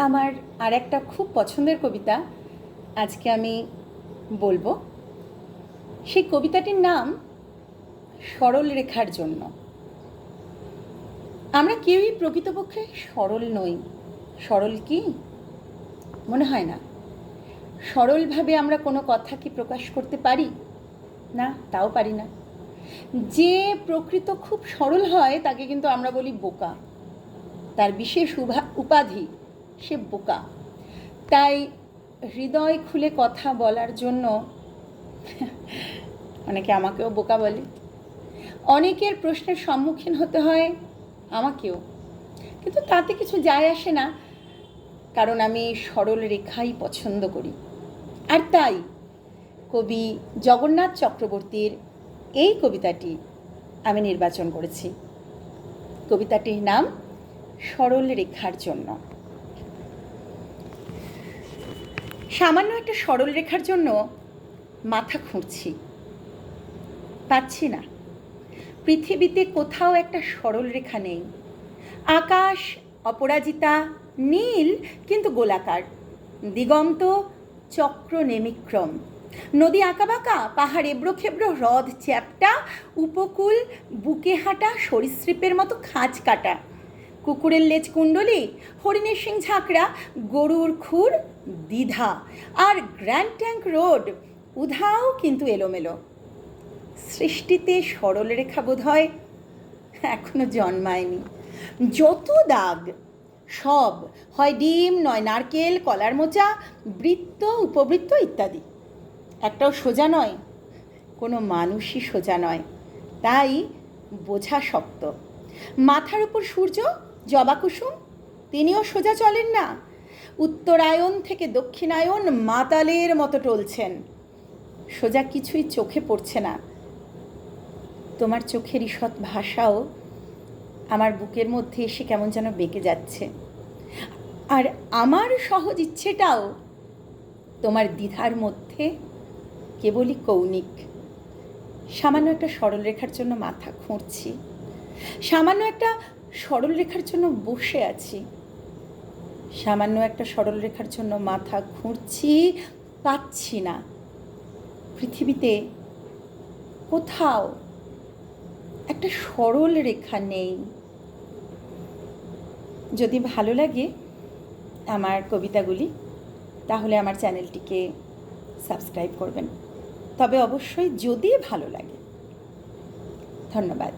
আমার আর একটা খুব পছন্দের কবিতা আজকে আমি বলব। সেই কবিতাটির নাম সরল রেখার জন্য। আমরা কেউই প্রকৃতপক্ষে সরল নই। সরল কি? মনে হয় না। সরলভাবে আমরা কোনো কথা কি প্রকাশ করতে পারি? না, তাও পারি না। যে প্রকৃত খুব সরল হয়, তাকে কিন্তু আমরা বলি বোকা। তার বিশেষ উপাধি সে বোকা। তাই হৃদয় খুলে কথা বলার জন্য অনেকে আমাকেও বোকা বলে। অনেকের প্রশ্নের সম্মুখীন হতে হয় আমাকেও। কিন্তু তাতে কিছু যায় আসে না, কারণ আমি সরল রেখাই পছন্দ করি। আর তাই কবি জগন্নাথ চক্রবর্তীর এই কবিতাটি আমি নির্বাচন করেছি। কবিতাটির নাম সরল রেখার জন্য। সামান্য একটা সরল রেখার জন্য মাথা খুঁড়ছি। পাচ্ছি না। পৃথিবীতে কোথাও একটা সরল রেখা নেই। আকাশ অপরাজিতা, নীল কিন্তু গোলাকার। দিগন্ত চক্র নেমিক্রম নদী আঁকাবাঁকা, পাহাড় এবড়ো খেবড়ো, হ্রদ চ্যাপটা, উপকূল বুকে হাঁটা, সরীসৃপের মতো খাঁজ কাটা। কুকুরের লেজ কুণ্ডলি, হরিণের সিং ঝাঁকড়া, গরুর খুর দ্বিধা আর গ্র্যান্ড ট্যাঙ্ক রোড। উধাও কিন্তু এলোমেলো। সৃষ্টিতে সরলরেখা বোধ হয় এখনও জন্মায়নি। যত দাগ, সব হয় ডিম, নয় নারকেল, কলার মোচা, বৃত্ত, উপবৃত্ত ইত্যাদি। একটাও সোজা নয়, কোনো মানুষই সোজা নয়। তাই বোঝা শক্ত। মাথার উপর সূর্য জবাকুসুম তিনিও সোজা চলেন না। উত্তরায়ণ থেকে দক্ষিণায়ন মাতালের মতো টলছেন। সোজা কিছুই চোখে পড়ছে না। তোমার চোখের ঈষৎ ভাষাও আমার বুকের মধ্যে এসে কেমন যেন বেঁকে যাচ্ছে। আর আমার সহজ ইচ্ছেটাও তোমার দ্বিধার মধ্যে কেবলই কৌণিক। সামান্য একটা সরলরেখার জন্য মাথা খুঁড়ছি। সামান্য একটা সরলরেখার জন্য বসে আছি। সামান্য একটা সরলরেখার জন্য মাথা খুঁড়ছি পাচ্ছি না। পৃথিবীতে কোথাও একটা সরল রেখা নেই। যদি ভালো লাগে আমার কবিতাগুলি, তাহলে আমার চ্যানেলটিকে সাবস্ক্রাইব করবেন। তবে অবশ্যই যদি ভালো লাগে। ধন্যবাদ।